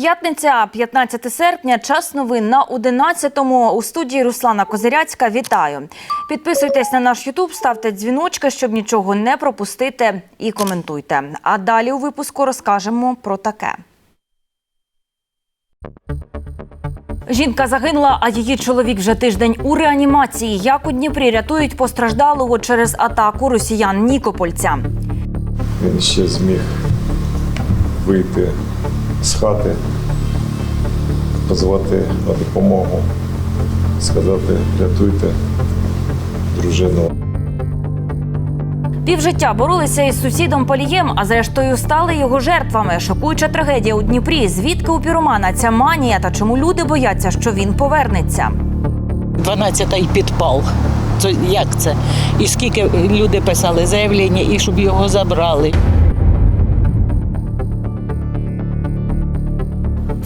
П'ятниця, 15 серпня, час новин на 11-му. У студії Руслана Козиряцька. Вітаю. Підписуйтесь на наш Ютуб, ставте дзвіночки, щоб нічого не пропустити, і коментуйте. А далі у випуску розкажемо про таке. Жінка загинула, а її чоловік вже тиждень у реанімації. Як у Дніпрі рятують постраждалого через атаку росіян Нікопольця. Він ще зміг вийти з хати, позвати на допомогу, сказати рятуйте дружину. Півжиття боролися із сусідом Полієм, а зрештою стали його жертвами. Шокуюча трагедія у Дніпрі. Звідки у піромана ця манія та чому люди бояться, що він повернеться? 12-й підпал. Це як це? І скільки люди писали заявлення, і щоб його забрали.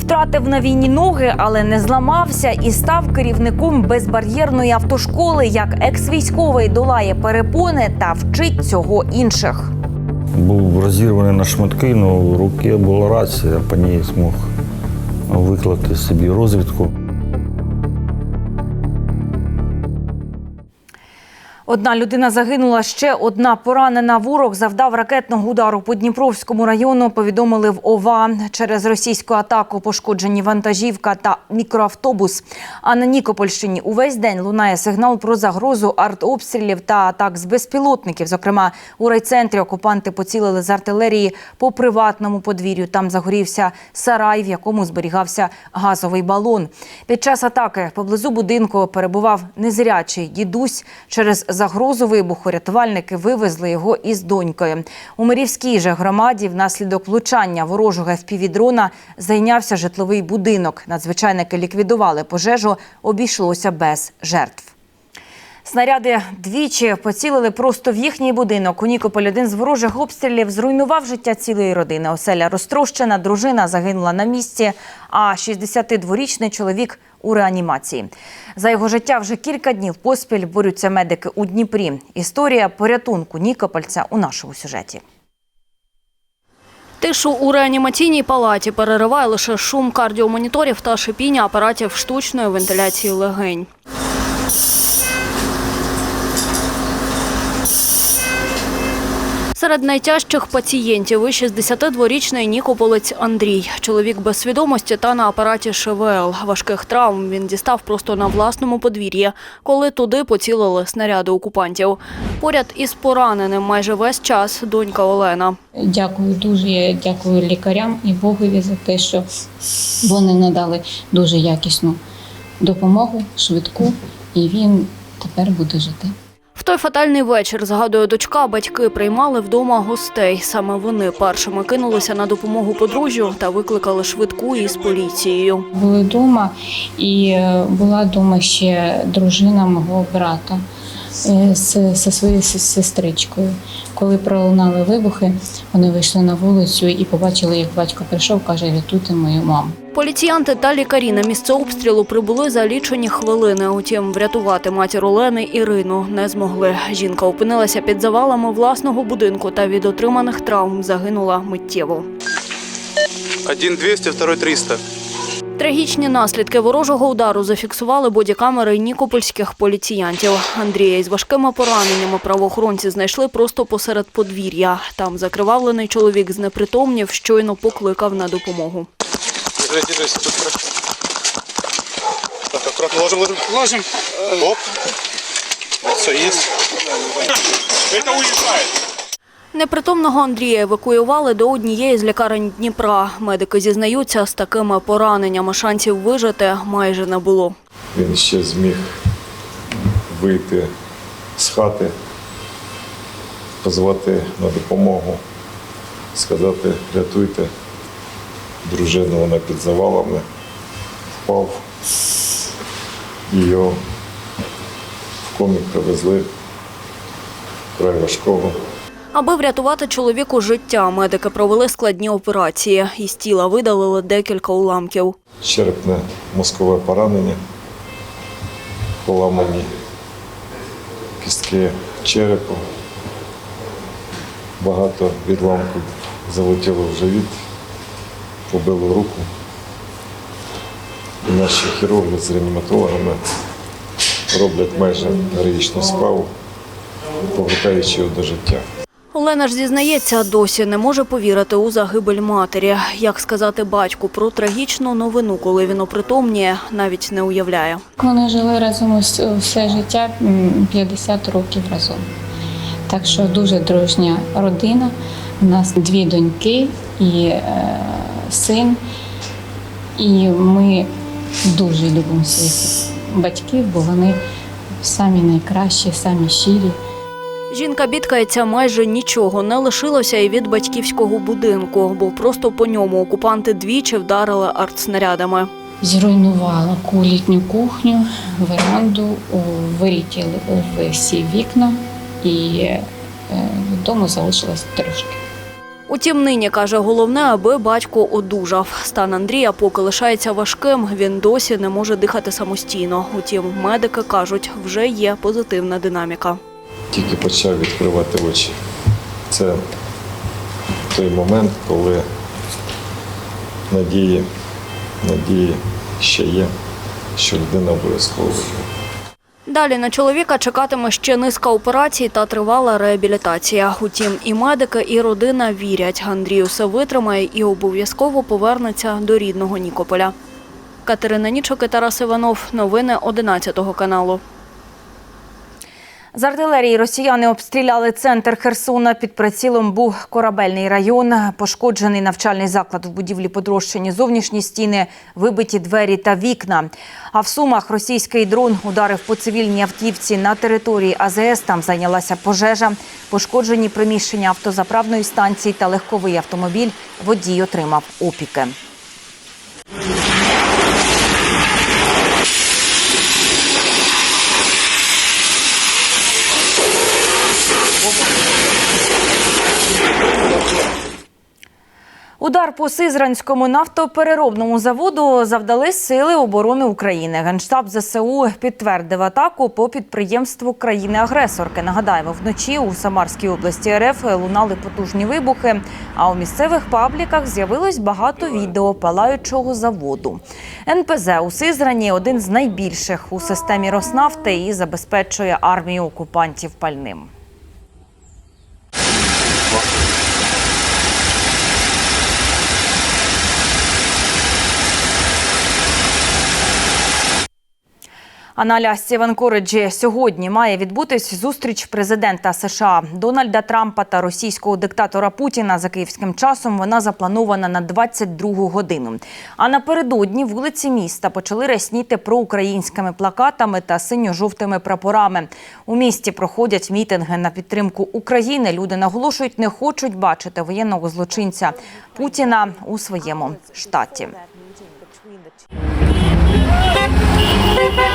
Втратив на війні ноги, але не зламався і став керівником безбар'єрної автошколи. Як екс-військовий долає перепони та вчить цього інших. Був розірваний на шматки, але в руки була рація, по ній змог виклати собі розвідку. Одна людина загинула, ще одна поранена. Ворог завдав ракетного удару по Дніпровському району. Повідомили в ОВА. Через російську атаку пошкоджені вантажівка та мікроавтобус. А на Нікопольщині увесь день лунає сигнал про загрозу артобстрілів та атак з безпілотників. Зокрема, у райцентрі окупанти поцілили з артилерії по приватному подвір'ю. Там загорівся сарай, в якому зберігався газовий балон. Під час атаки поблизу будинку перебував незрячий дідусь. Через загрозу вибуху рятувальники вивезли його із донькою. У Мирівській же громаді внаслідок влучання ворожого FPV-дрона зайнявся житловий будинок. Надзвичайники ліквідували пожежу, обійшлося без жертв. Снаряди двічі поцілили просто в їхній будинок. У Нікополь один з ворожих обстрілів зруйнував життя цілої родини. Оселя розтрощена, дружина загинула на місці, а 62-річний чоловік у реанімації. За його життя вже кілька днів поспіль борються медики у Дніпрі. Історія порятунку Нікопольця у нашому сюжеті. Тишу у реанімаційній палаті перериває лише шум кардіомоніторів та шипіння апаратів штучної вентиляції легень. Серед найтяжчих пацієнтів і 62-річний нікополець Андрій. Чоловік без свідомості та на апараті ШВЛ. Важких травм він дістав просто на власному подвір'ї, коли туди поцілили снаряди окупантів. Поряд із пораненим майже весь час донька Олена. Дякую дуже. Я дякую лікарям і Богові за те, що вони надали дуже якісну допомогу, швидку, і він тепер буде жити. В той фатальний вечір, згадує дочка, батьки приймали вдома гостей. Саме вони першими кинулися на допомогу подружжю та викликали швидку із поліцією. Були вдома, і е, була вдома ще дружина мого брата е, зі своєю сестричкою. Коли пролунали вибухи, вони вийшли на вулицю і побачили, як батько прийшов, каже, рятуйте мою маму. Поліціянти та лікарі на місце обстрілу прибули за лічені хвилини. Утім, врятувати матір Олени Ірину не змогли. Жінка опинилася під завалами власного будинку та від отриманих травм загинула миттєво. Один 200, второй 300. Трагічні наслідки ворожого удару зафіксували бодікамери нікопольських поліціянтів. Андрія із важкими пораненнями правоохоронці знайшли просто посеред подвір'я. Там закривавлений чоловік знепритомнів, щойно покликав на допомогу. Так, аккуратно ложим, ложим. Ложим. Оп. Все, есть. Это уезжает. Непритомного Андрія евакуювали до однієї з лікарень Дніпра. Медики зізнаються, з такими пораненнями шансів вижити майже не було. Він ще зміг вийти з хати, позвати на допомогу, сказати рятуйте дружину, вона під завалами впав. І його в комі привезли край важкого. Аби врятувати чоловіку життя, медики провели складні операції. Із тіла видалили декілька уламків. черепне мозкове поранення, поламані кістки черепу, багато відламків залетіло в живіт, побило руку, І наші хірурги з реаніматологами роблять майже героїчну справу, повертаючи його до життя. Олена ж зізнається, досі не може повірити у загибель матері. Як сказати батьку про трагічну новину, коли він опритомніє, навіть не уявляє. Вони жили разом ус- все життя м, 50 років разом. Так що дуже дружня родина. У нас дві доньки і е, син. І ми дуже любимо своїх батьків, бо вони самі найкращі, самі щирі. Жінка бідкається, майже нічого не лишилося і від батьківського будинку, бо просто по ньому окупанти двічі вдарили артснарядами. Зруйнувала літню кухню, веранду, вилетіли всі вікна, і е, вдома залишилось трошки. Утім, нині каже, головне, аби батько одужав. Стан Андрія поки лишається важким. Він досі не може дихати самостійно. Утім, медики кажуть, вже є позитивна динаміка. Тільки почав відкривати очі. Це той момент, коли надії, надії ще є, що людина обов'язково виживе. Далі на чоловіка чекатиме ще низка операцій та тривала реабілітація. Утім, і медики, і родина вірять, Андрій усе витримає і обов'язково повернеться до рідного Нікополя. Катерина Нічок і Тарас Іванов. Новини 11 каналу. З артилерії росіяни обстріляли центр Херсона. Під прицілом був корабельний район, пошкоджений навчальний заклад в будівлі подрощені зовнішні стіни, вибиті двері та вікна. А в Сумах російський дрон ударив по цивільній автівці на території АЗС. Там зайнялася пожежа. Пошкоджені приміщення автозаправної станції та легковий автомобіль. Водій отримав опіки. Удар по Сизранському нафтопереробному заводу завдали сили оборони України. Генштаб ЗСУ підтвердив атаку по підприємству країни-агресорки. Нагадаємо, вночі у Самарській області РФ лунали потужні вибухи. А у місцевих пабліках з'явилось багато відео палаючого заводу. НПЗ у Сизрані один з найбільших у системі Роснафти і забезпечує армію окупантів пальним. А на Алясці в Анкориджі сьогодні має відбутись зустріч президента США Дональда Трампа та російського диктатора Путіна за київським часом. Вона запланована на 22 годину. А напередодні вулиці міста почали рясніти проукраїнськими плакатами та синьо-жовтими прапорами. У місті проходять мітинги на підтримку України. Люди наголошують, не хочуть бачити воєнного злочинця Путіна у своєму штаті.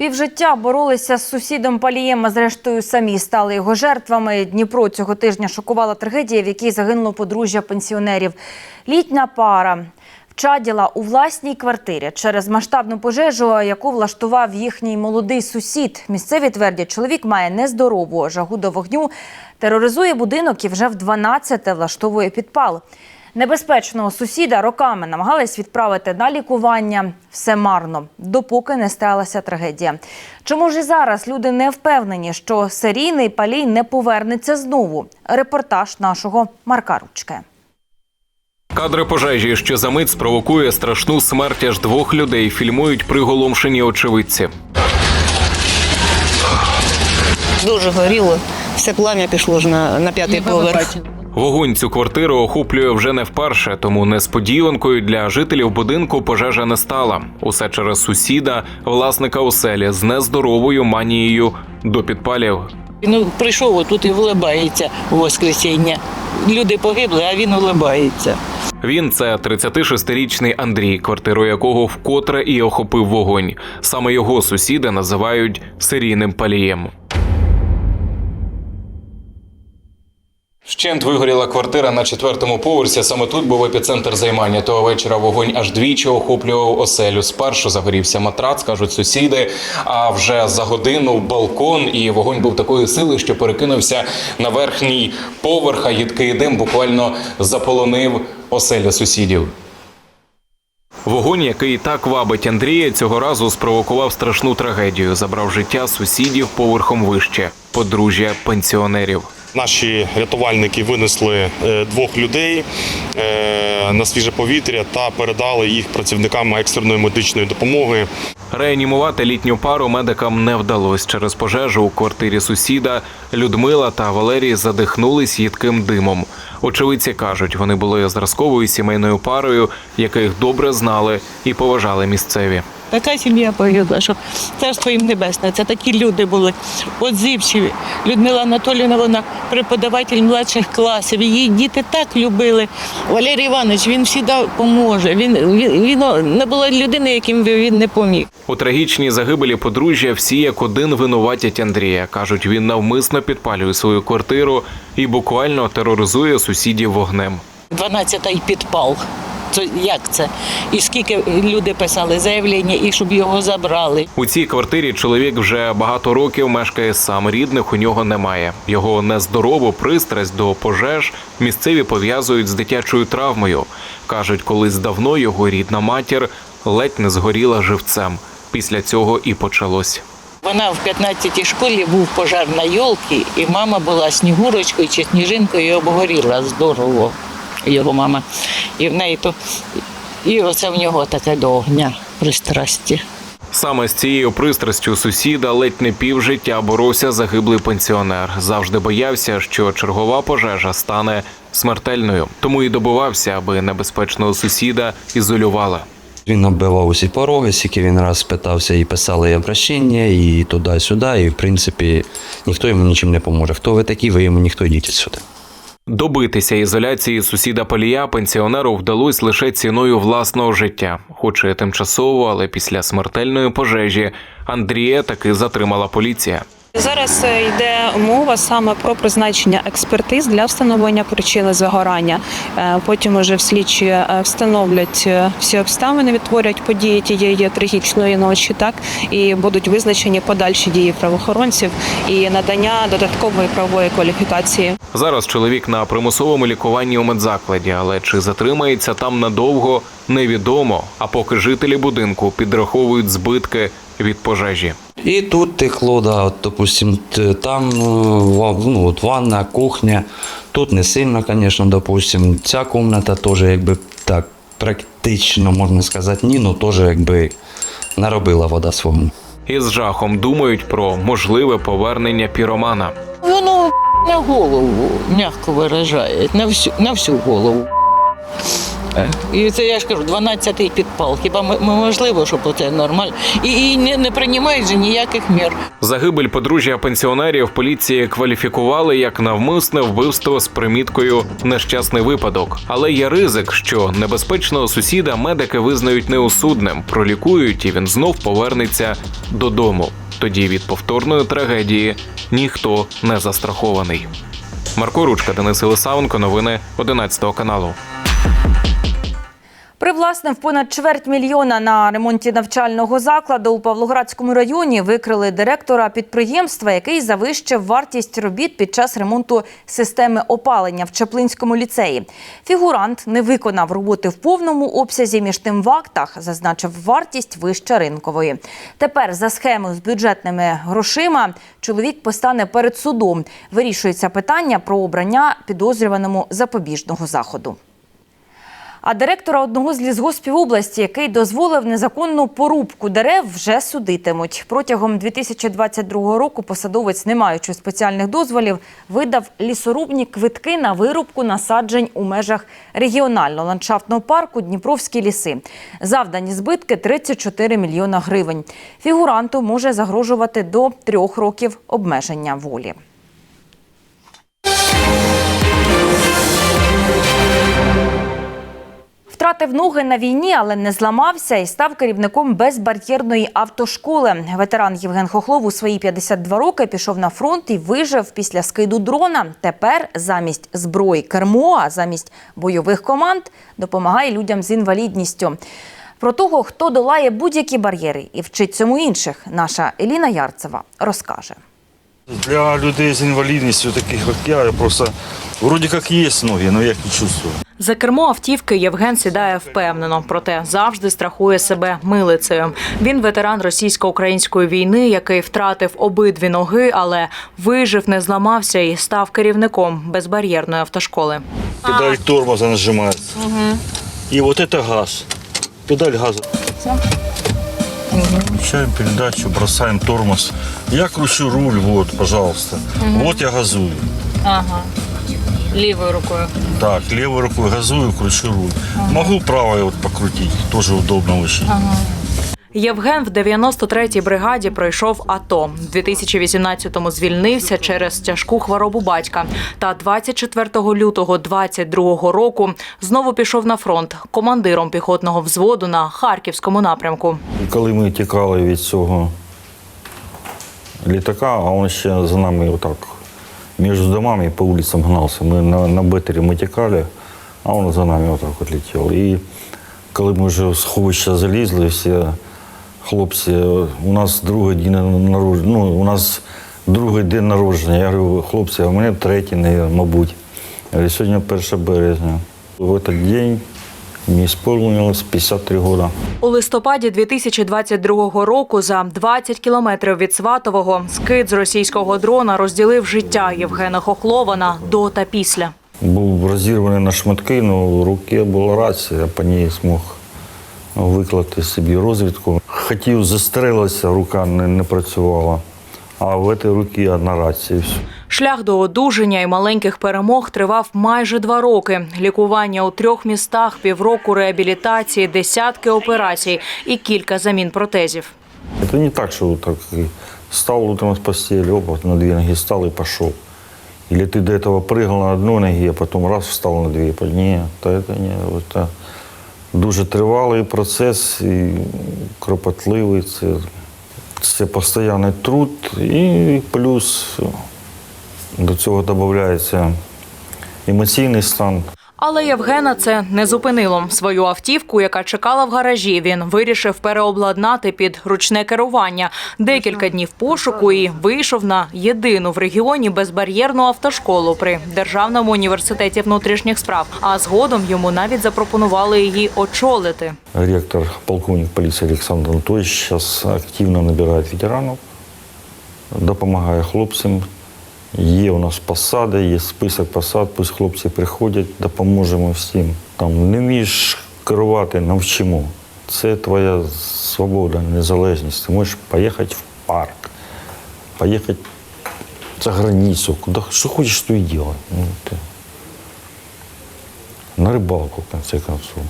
Півжиття боролися з сусідом Палієм, а зрештою самі стали його жертвами. Дніпро цього тижня шокувала трагедія, в якій загинуло подружжя пенсіонерів. Літня пара вчаділа у власній квартирі через масштабну пожежу, яку влаштував їхній молодий сусід. Місцеві твердять, чоловік має нездорову жагу до вогню, тероризує будинок і вже в 12-те влаштовує підпал. Небезпечного сусіда роками намагались відправити на лікування. Все марно, допоки не сталася трагедія. Чому ж і зараз люди не впевнені, що серійний палій не повернеться знову? Репортаж нашого Марка Ручки. Кадри пожежі, що за мить спровокує страшну смерть аж двох людей, фільмують приголомшені очевидці. Дуже горіло. Все плам'я пішло ж на, на п'ятий поверх. Вогонь цю квартиру охоплює вже не вперше, тому несподіванкою для жителів будинку пожежа не стала. Усе через сусіда, власника оселі з нездоровою манією до підпалів. Він прийшов отут і вулибається у воскресіння. Люди погибли, а він улибається. Він це 36-річний Андрій, квартиру якого вкотре і охопив вогонь. Саме його сусіди називають серійним палієм. Вщент вигоріла квартира на четвертому поверсі. Саме тут був епіцентр займання. Того вечора вогонь аж двічі охоплював оселю. Спершу загорівся матрац, кажуть сусіди. А вже за годину балкон і вогонь був такої сили, що перекинувся на верхній поверх. А їдкий дим буквально заполонив оселю сусідів. Вогонь, який так вабить Андрія, цього разу спровокував страшну трагедію. Забрав життя сусідів поверхом вище, подружжя пенсіонерів. Наші рятувальники винесли е, двох людей е, на свіже повітря та передали їх працівникам екстреної медичної допомоги. Реанімувати літню пару медикам не вдалося через пожежу у квартирі сусіда. Людмила та Валерій задихнулись їдким димом. Очевидці кажуть, вони були зразковою сімейною парою, яких добре знали і поважали місцеві. Така сім'я погибла, що царство їм небесне. Це такі люди були отзивчиві. Людмила Анатоліївна, вона преподаватель младших класів. Її діти так любили. Валерій Іванович, він завжди поможе. Він, він, він не було людини, яким він не поміг. У трагічній загибелі подружжя всі як один винуватять Андрія. кажуть, він навмисно підпалює свою квартиру і буквально тероризує сусідів вогнем. 12-й підпал. Це як це? І скільки люди писали заявлення, і щоб його забрали. У цій квартирі чоловік вже багато років мешкає сам. Рідних у нього немає. Його нездорову пристрасть до пожеж місцеві пов'язують з дитячою травмою. кажуть, колись давно його рідна матір ледь не згоріла живцем. Після цього і почалось. Вона в 15-й школі був пожар на йолки, і мама була снігурочкою чи сніжинкою і обгоріла здорово. Його мама. І в неї то і оце в нього таке до огня пристрасті. Саме з цією пристрастю сусіда ледь не півжиття боровся загиблий пенсіонер. Завжди боявся, що чергова пожежа стане смертельною, тому і добивався, аби небезпечного сусіда ізолювали. Він оббивав усі пороги, скільки він раз питався і писали і обращення, і туди-сюди. І в принципі ніхто йому нічим не поможе. Хто ви такі, ви йому ніхто йдіть сюди. Добитися ізоляції сусіда Палія пенсіонеру вдалося лише ціною власного життя, хоч і тимчасово, але після смертельної пожежі Андрія таки затримала поліція. Зараз е, йде мова саме про призначення експертиз для встановлення причини загорання. Е, Потім уже в слідчі е, встановлять всі обставини, відтворять події тієї трагічної ночі, так і будуть визначені подальші дії правоохоронців і надання додаткової правової кваліфікації. Зараз чоловік на примусовому лікуванні у медзакладі, але чи затримається там надовго, невідомо. А поки жителі будинку підраховують збитки від пожежі. І тут текло, да, от, допустим, там е, ну, от ванна, кухня. Тут не сильно, звісно, допустим. Ця кімната теж якби так практично, можна сказати, ні, ну теж якби наробила вода свого. І з жахом думають про можливе повернення піромана. Воно на голову, м'яко виражає, на всю, на всю голову. Е, І це я ж кажу, 12-й підпал. Хіба м- можливо, щоб це нормально? І, і не, не приймають же ніяких мір. Загибель подружжя пенсіонерів поліції кваліфікували як навмисне вбивство з приміткою нещасний випадок. Але є ризик, що небезпечного сусіда медики визнають неосудним, пролікують, і він знов повернеться додому. Тоді від повторної трагедії ніхто не застрахований. Марко Ручка, Денис Ілисаунко, новини 11 каналу. Привласнив понад чверть мільйона на ремонті навчального закладу у Павлоградському районі викрили директора підприємства, який завищив вартість робіт під час ремонту системи опалення в Чаплинському ліцеї. Фігурант не виконав роботи в повному обсязі. Між тим в актах зазначив вартість вище ринкової. Тепер за схемою з бюджетними грошима чоловік постане перед судом. Вирішується питання про обрання підозрюваному запобіжного заходу. А директора одного з лісгоспів області, який дозволив незаконну порубку дерев, вже судитимуть. Протягом 2022 року посадовець, не маючи спеціальних дозволів, видав лісорубні квитки на вирубку насаджень у межах регіонального ландшафтного парку Дніпровські ліси. Завдані збитки 34 мільйона гривень. Фігуранту може загрожувати до трьох років обмеження волі. Втратив ноги на війні, але не зламався і став керівником безбар'єрної автошколи. Ветеран Євген Хохлов у свої 52 роки пішов на фронт і вижив після скиду дрона. Тепер замість зброї кермо, а замість бойових команд допомагає людям з інвалідністю. Про того, хто долає будь-які бар'єри і вчить цьому інших, наша Еліна Ярцева розкаже. Для людей з інвалідністю, таких як я, я просто вроді як є ноги, але я їх не чувствую. За кермо автівки Євген сідає впевнено, проте завжди страхує себе милицею. Він ветеран російсько-української війни, який втратив обидві ноги, але вижив, не зламався і став керівником безбар'єрної автошколи. Педаль тормоза нажимається. І от це газ. Педаль газу. Включаем передачу, бросаем тормоз. Я кручу руль, вот, пожалуйста. Вот я газую. Ага. Левой рукой. Так, левой рукой газую, кручу руль. Могу правой вот покрутить, тоже удобно очень. Євген в 93-й бригаді пройшов АТО. В 2018-му звільнився через тяжку хворобу батька. Та 24 лютого 22-го року знову пішов на фронт командиром піхотного взводу на харківському напрямку. Коли ми тікали від цього літака, а він ще за нами отак між домами по вулицям гнався. Ми на, на бетері ми тікали, а він за нами отак от летів. І коли ми вже в сховище залізли, всі хлопці, у нас другий день народження, ну, у нас другий день народження. Я говорю, хлопці, а у мене третій, мабуть. Я говорю, сьогодні 1 березня. В этот день мені сповнилось 53 роки. У листопаді 2022 року за 20 кілометрів від Сватового скид з російського дрона розділив життя Євгена Хохлова на до та після. Був розірваний на шматки, але в руці була рація, я по ній змог виклати собі розвідку. Хотів застрелитися, рука не, не працювала. А в цій руці одна рація. і все. Шлях до одужання і маленьких перемог тривав майже два роки. Лікування у трьох містах, півроку реабілітації, десятки операцій і кілька замін протезів. Это не так, что вот так и встал утром с постели, опа, на две ноги встал и пошел. Или ты до этого прыгал на одной ноге, а потом раз встал на две. Нет, это не это дуже тривалий процес і кропотливий. Це, це постійний труд і плюс до цього додається емоційний стан. Але Євгена це не зупинило. Свою автівку, яка чекала в гаражі, він вирішив переобладнати під ручне керування. Декілька днів пошуку і вийшов на єдину в регіоні безбар'єрну автошколу при Державному університеті внутрішніх справ. А згодом йому навіть запропонували її очолити. Ректор, полковник полиции Александр Анатольевич сейчас активно набирает ветеранов, допомагає хлопцям. Є у нас посади, є список посад, пусть хлопці приходять, допоможемо всім. Там не вмієш керувати, навчимо. Це твоя свобода, незалежність. Ти можеш поїхати в парк, поїхати за границю, куди що хочеш, то і делай. Ну. На рибалку, в конце концов.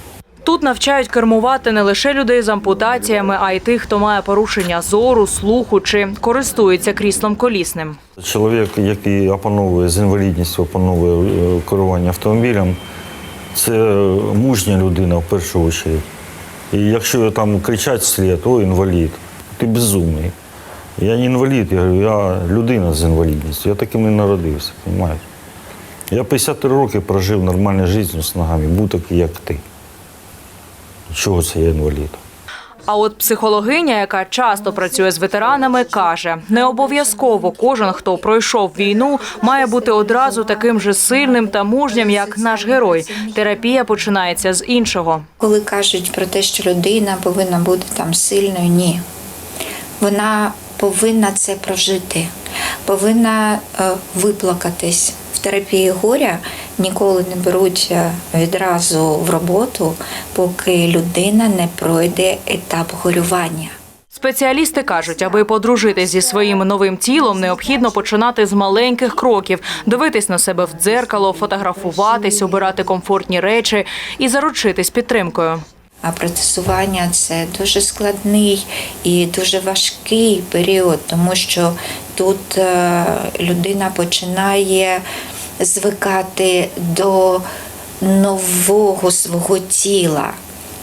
Тут навчають кермувати не лише людей з ампутаціями, а й тих, хто має порушення зору, слуху чи користується кріслом колісним. Чоловік, який опановує з інвалідністю, опановує е, керування автомобілем, це мужня людина в першу чергу. І якщо там кричать вслед, о, інвалід, ти безумний. Я не інвалід, я говорю, я людина з інвалідністю. Я таким не народився, розумієте? Я 53 роки прожив нормальну життя з ногами, був такий, як ти. Чого це я інвалід? А от психологиня, яка часто працює з ветеранами, каже: не обов'язково кожен, хто пройшов війну, має бути одразу таким же сильним та мужнім, як наш герой. Терапія починається з іншого. Коли кажуть про те, що людина повинна бути там сильною, ні. Вона повинна це прожити, повинна е, виплакатись. В терапії горя ніколи не беруть е, відразу в роботу, поки людина не пройде етап горювання. Спеціалісти кажуть, аби подружитись зі своїм новим тілом, необхідно починати з маленьких кроків, дивитись на себе в дзеркало, фотографуватись, обирати комфортні речі і заручитись підтримкою. А протезування це дуже складний і дуже важкий період, тому що тут е, людина починає звикати до нового свого тіла.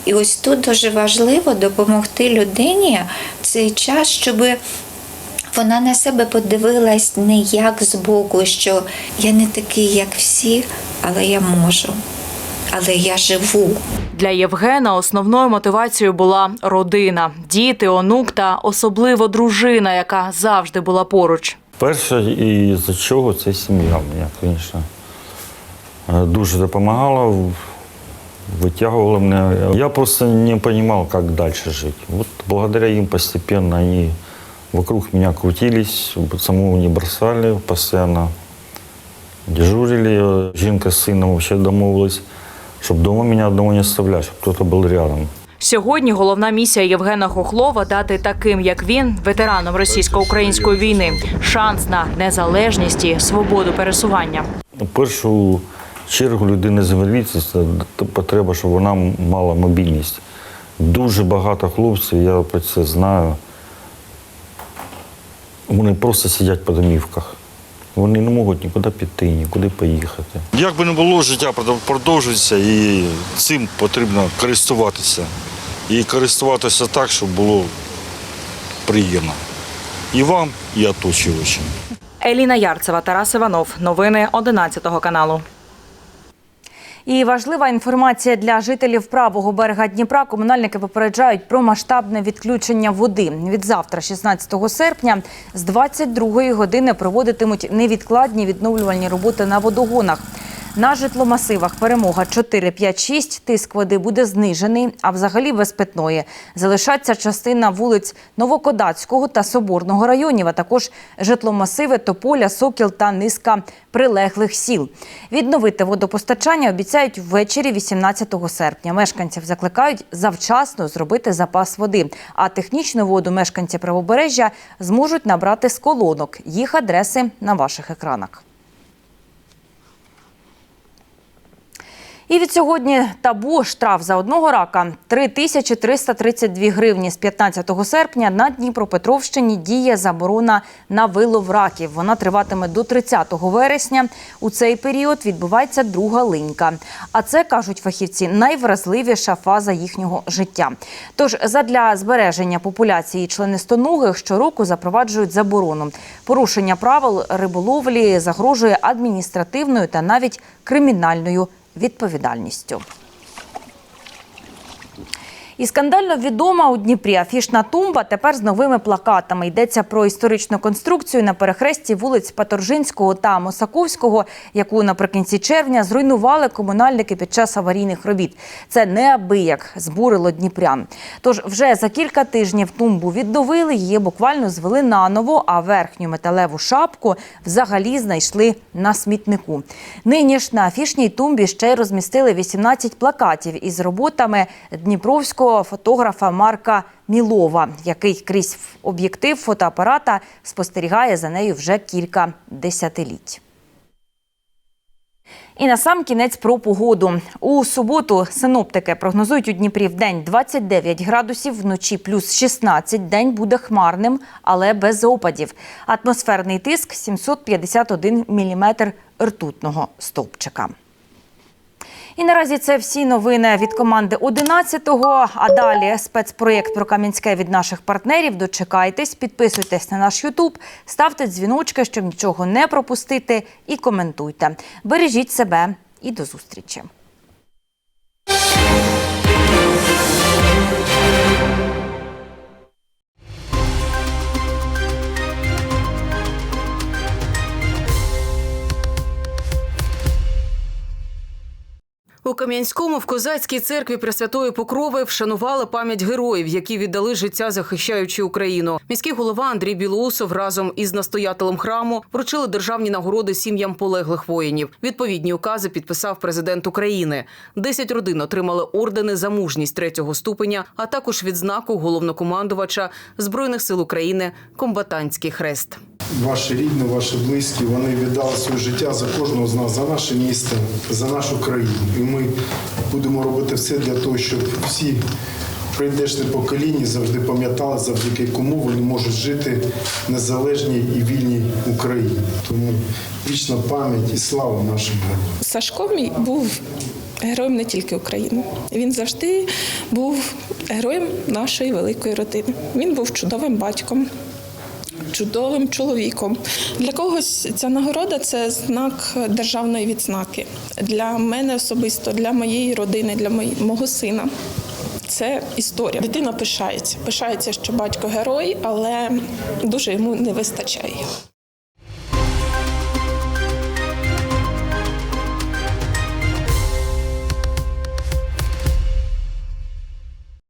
І ось тут дуже важливо допомогти людині в цей час, щоб вона на себе подивилась не як збоку, що я не такий, як всі, але я можу, але я живу. Для Євгена основною мотивацією була родина, діти, онук та особливо дружина, яка завжди була поруч. Перше, і за чого це сім'я мені, звісно. Е, Дуже допомагала, витягувала мене. Я просто не розумів, як далі жити. Вот благодаря им постепенно они вокруг меня крутились, самого не бросали, постоянно дежурили. Жінка з сином вообще домовилась, щоб дома мене одного не оставляти, щоб хтось був рядом. Сьогодні головна місія Євгена Хохлова дати таким, як він, ветеранам російсько-української війни, шанс на незалежність і свободу пересування. У першу чергу людини з інвалідністю це потреба, щоб вона мала мобільність. Дуже багато хлопців, я про це знаю. Вони просто сидять по домівках. Вони не можуть нікуди піти, нікуди поїхати. Як би не було, життя продовжується і цим потрібно користуватися. І користуватися так, щоб було приємно. І вам, і оточувачам. Еліна Ярцева, Тарас Іванов. Новини 11 каналу. І важлива інформація для жителів правого берега Дніпра. Комунальники попереджають про масштабне відключення води. Від завтра, 16 серпня, з 22 години проводитимуть невідкладні відновлювальні роботи на водогонах. На житломасивах перемога 4, 5, 6 тиск води буде знижений, а взагалі без питної. Залишаться частина вулиць Новокодацького та Соборного районів, а також житломасиви Тополя, Сокіл та низка прилеглих сіл. Відновити водопостачання обіцяють ввечері 18 серпня. Мешканців закликають завчасно зробити запас води. А технічну воду мешканці правобережжя зможуть набрати з колонок. Їх адреси на ваших екранах. І від сьогодні табу штраф за одного рака 3332 гривні з 15 серпня на Дніпропетровщині діє заборона на вилов раків. Вона триватиме до 30 вересня. У цей період відбувається друга линька. А це кажуть фахівці найвразливіша фаза їхнього життя. Тож задля збереження популяції членистоногих щороку запроваджують заборону. Порушення правил риболовлі загрожує адміністративною та навіть кримінальною відповідальністю. І скандально відома у Дніпрі афішна тумба тепер з новими плакатами. Йдеться про історичну конструкцію на перехресті вулиць Паторжинського та Мосаковського, яку наприкінці червня зруйнували комунальники під час аварійних робіт. Це неабияк збурило дніпрян. Тож вже за кілька тижнів тумбу відновили, її буквально звели наново, а верхню металеву шапку взагалі знайшли на смітнику. Нині ж на афішній тумбі ще й розмістили 18 плакатів із роботами дніпровського фотографа Марка Мілова, який крізь об'єктив фотоапарата спостерігає за нею вже кілька десятиліть. І на сам кінець про погоду. У суботу синоптики прогнозують у Дніпрі в день 29 градусів, вночі плюс 16. День буде хмарним, але без опадів. Атмосферний тиск 751 міліметр ртутного стовпчика. І наразі це всі новини від команди 11-го. А далі спецпроєкт про Кам'янське від наших партнерів. Дочекайтесь, підписуйтесь на наш Ютуб, ставте дзвіночки, щоб нічого не пропустити, і коментуйте. Бережіть себе і до зустрічі. У Кам'янському в козацькій церкві Пресвятої Покрови вшанували пам'ять героїв, які віддали життя, захищаючи Україну. Міський голова Андрій Білоусов разом із настоятелем храму вручили державні нагороди сім'ям полеглих воїнів. Відповідні укази підписав президент України. Десять родин отримали ордени за мужність третього ступеня, а також відзнаку головнокомандувача збройних сил України Комбатантський хрест. Ваші рідні, ваші близькі, вони віддали своє життя за кожного з нас, за наше місто, за нашу країну. І ми будемо робити все для того, щоб всі прийдешні покоління завжди пам'ятали, завдяки кому вони можуть жити в незалежній і вільній Україні. Тому вічна пам'ять і слава нашим героям. Сашко мій був героєм не тільки України. Він завжди був героєм нашої великої родини. Він був чудовим батьком. Чудовим чоловіком. Для когось ця нагорода це знак державної відзнаки. Для мене особисто, для моєї родини, для мого сина. Це історія. Дитина пишається. Пишається, що батько герой, але дуже йому не вистачає.